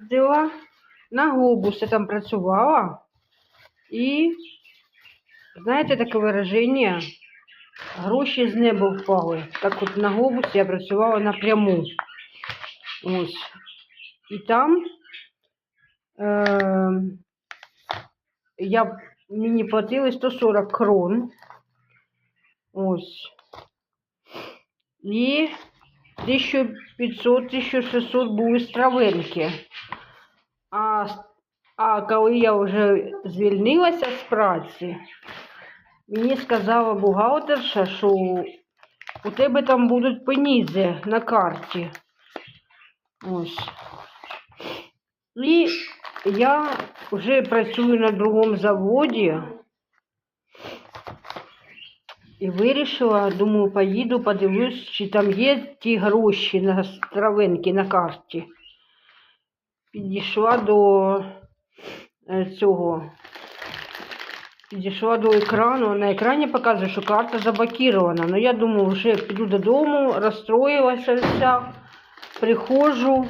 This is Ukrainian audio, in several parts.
Взяла на глобус, я там працювала. І, знаєте таке вираження? Гроші з неба впали. Так от на глобусі я працювала напряму. Ось. І там е, я, мені платили 140 крон. Ось. І 1500-1600 були стравенки. А, коли я вже звільнилася з праці, мені сказала бухгалтерша, що у тебе там будуть пенізи на карті. Ось. І я вже працюю на другому заводі. І вирішила, думаю, поїду, подивлюсь, чи там є ті гроші на стравенки на карті. Підійшла до цього. Підійшла до екрану. На екрані показує, що карта заблокирована. Ну я думаю, вже піду додому, розстроїлася вся. Приходжу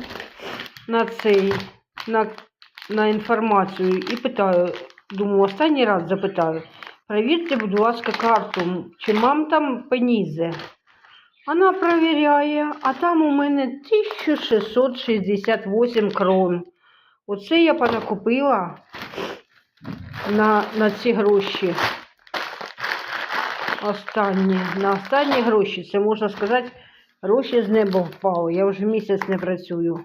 на цей, на, на інформацію і питаю, думаю, останній раз запитаю. Провірте, будь ласка, карту, чи мам там пенізи. Вона перевіряє, а там у мене 1668 крон. Оце я понакупила на, на ці гроші. Останні. На останні гроші. Це можна сказати, гроші з неба впали. Я вже місяць не працюю.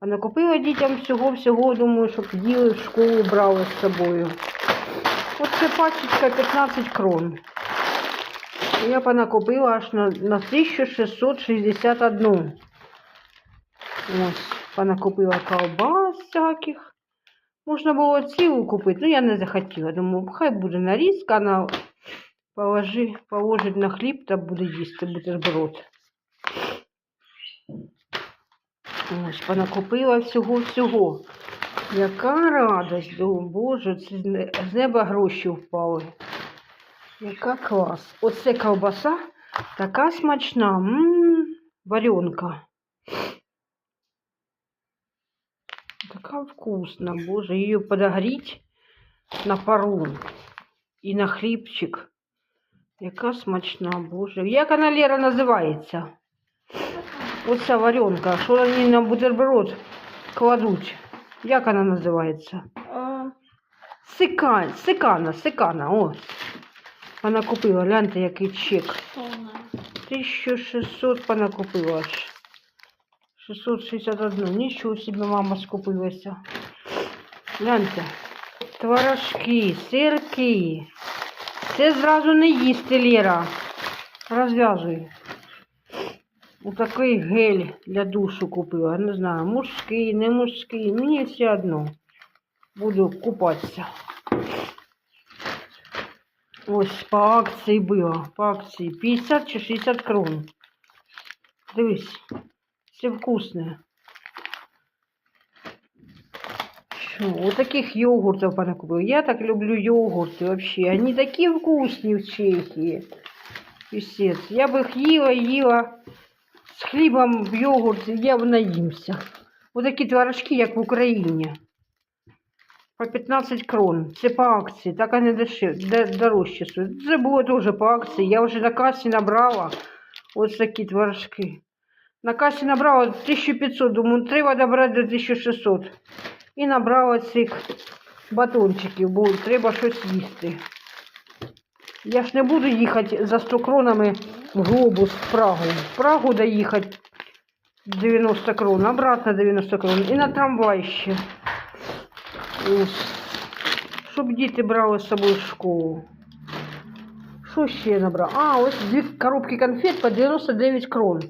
А накупила дітям всього-всього, думаю, щоб їли в школу брали з собою. Оце пачечка 15 крон. Я понакупила аж на, на 1661. Ось, понакупила колбас всяких. Можна було цілу купити, ну я не захотіла. Думаю, хай буде нарізка, вона положи, положить на хліб та буде їсти бутерброд. Ось, понакупила всього-всього. Яка радость, о Боже, це з не- з неба гроші впали. Яка клас. Оце ковбаса така смачна. М, варенка. Така вкусна, Боже, її подогріть на пару і на хлібчик. Яка смачна, Боже. Як вона Лера називається? Оця варенка, що вони на бутерброд кладуть. Як вона називається? А, Сикань, сикана, сикана, ось. Вона купила, гляньте, який чек. 1600 вона купила аж. 661. Нічого собі мама скупилася. Гляньте. Творожки, сирки. Це зразу не їсти, Лера. Розв'язуй. Отакий гель для душу купила. Не знаю, мужський, не мужський. Мені все одно. Буду купатися. Ось по акції було. По акції 50 чи 60 крон. Дивись, все вкусне. Що, вот таких йогуртов понакупила. Я так люблю йогурты вообще. Они такие вкусные в Чехии. Писец. Я бы их їла, їла з хлібом в йогурт, я б наїмся. Вот такі творожки, як в Україні. По 15 крон. Це по акції, так вони дешев, де- дорожче стоять. Це було теж по акції. Я вже на касі набрала ось такі творожки. На касі набрала 1500, думаю, треба добрати до 1600. І набрала цих батончиків, бо треба щось їсти. Я ж не буду їхати за 100 кронами в глобус в Прагу. В Прагу доїхати 90 крон, обратно 90 крон. І на трамвай ще. Ось. Щоб діти брали з собою в школу. Що ще я набрала? А, ось дві коробки конфет по 99 крон.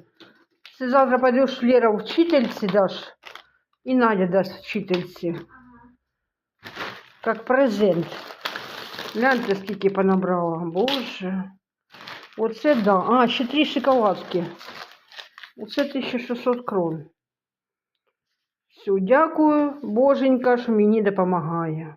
Ти завтра пойдеш Лера вчительці даш. І Надя дасть вчительці. Как презент. Гляньте, скільки понабрала. Боже. Оце да. А, ще три шоколадки. Оце 1600 крон. Все, дякую, боженька, що мені допомагає.